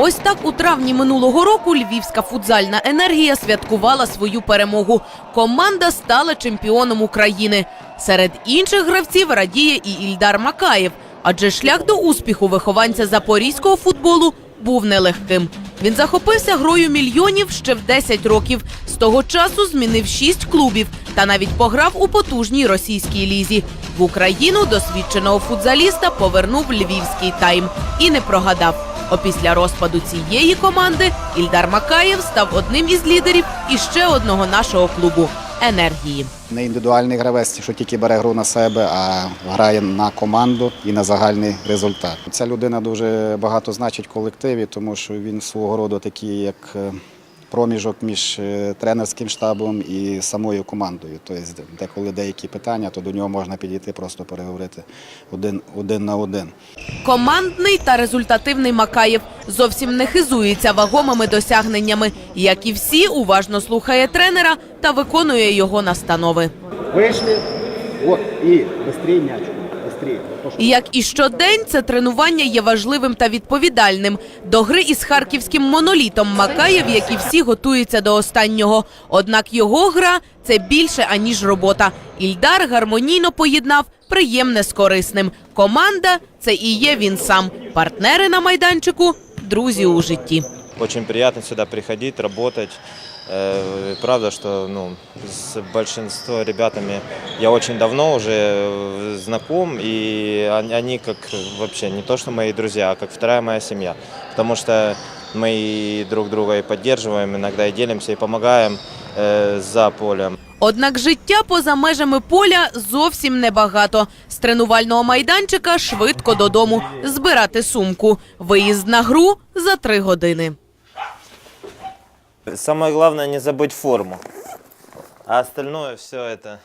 Ось так у травні минулого року львівська футзальна енергія святкувала свою перемогу. Команда стала чемпіоном України. Серед інших гравців радіє і Ільдар Макаєв, адже шлях до успіху вихованця запорізького футболу був нелегким. Він захопився грою мільйонів ще в 10 років. З того часу змінив 6 клубів та навіть пограв у потужній російській лізі. В Україну досвідченого футзаліста повернув львівський тайм і не прогадав. Опісля розпаду цієї команди Ільдар Макаєв став одним із лідерів іще одного нашого клубу енергії. Не індивідуальний гравець, що тільки бере гру на себе, а грає на команду і на загальний результат. Ця людина дуже багато значить в колективі, тому що він свого роду такий, як е, проміжок між е, тренерським штабом і самою командою. Тобто, деколи деякі питання, то до нього можна підійти, просто переговорити один, один на один. Командний та результативний Макаєв зовсім не хизується вагомими досягненнями. Як і всі, уважно слухає тренера та виконує його настанови. Вышли, вот, и быстрее мячку, быстрее. То, что І як і щодень, це тренування є важливим та відповідальним. До гри із харківським монолітом Макаєв, як і всі, готується до останнього. Однак його гра це більше аніж робота. Ільдар гармонійно поєднав приємне з корисним. Команда це і є він сам. Партнери на майданчику, друзі у житті. Очень приятно сюда приходить, работать. Э, Правда, что ну, с большинством ребятами я очень давно уже э, знаком, и он- они как вообще не то, что мои друзья, а как вторая моя семья. Потому что мы и друг друга и поддерживаем, иногда и делимся, и помогаем э, за полем. Однак життя поза межами поля зовсім небагато. З тренувального майданчика швидко додому збирати сумку. Виїзд на гру за три години. Самое главное не забыть форму, а остальное все это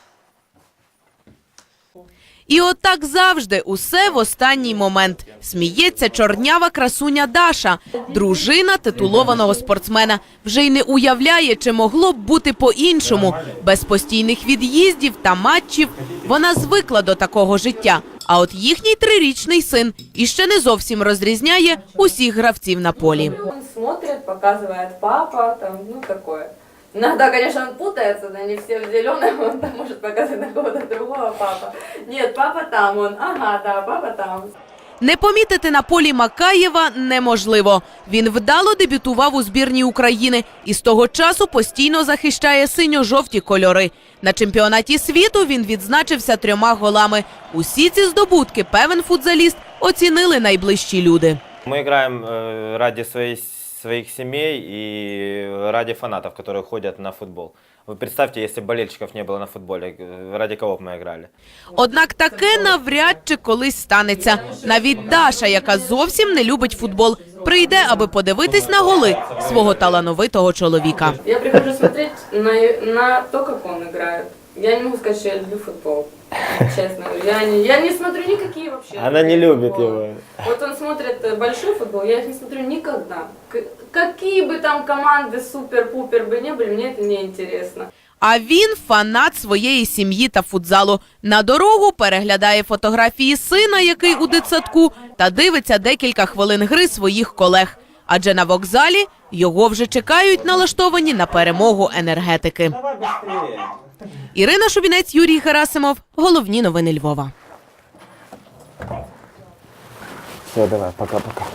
І отак завжди усе в останній момент. Сміється чорнява красуня Даша, дружина титулованого спортсмена. Вже й не уявляє, чи могло б бути по-іншому. Без постійних від'їздів та матчів вона звикла до такого життя. А от їхній трирічний син іще не зовсім розрізняє усіх гравців на полі Он смотрит, показывает папа, там, ну такое. Иногда, конечно, он путается, да, не все в зеленом, он там может показать на кого-то другого папа. Нет, папа там, он, ага, да, папа там. Не помітити на полі Макаєва неможливо. Він вдало дебютував у збірній України і з того часу постійно захищає синьо-жовті кольори. На чемпіонаті світу він відзначився трьома голами. Усі ці здобутки певен футзаліст оцінили найближчі люди. Мы играем э, ради своей, своих семей и ради фанатов, которые ходят на футбол. Вы представьте, если бы болельщиков не было на футболе, э, ради кого бы мы играли? Однак таке навряд чи колись станеться. Навіть Даша, яка зовсім не любить футбол, прийде, аби подивитись на голи свого талановитого чоловіка. Я прихожу смотреть на, на то, как он играет. Я не могу сказать, что я люблю футбол. Честно, я не, я не смотрю никакие вообще. Она не любит футболы. его. Вот он смотрит э, большой футбол, я их не смотрю никогда. К- какие бы там команды супер-пупер бы не были, мне это не интересно. А він фанат своєї сім'ї та футзалу. На дорогу переглядає фотографії сина, який у дитсадку, та дивиться декілька хвилин гри своїх колег. Адже на вокзалі його вже чекають налаштовані на перемогу енергетики. Ірина Шубінець, Юрій Герасимов. Головні новини Львова. Все, давай, пока-пока.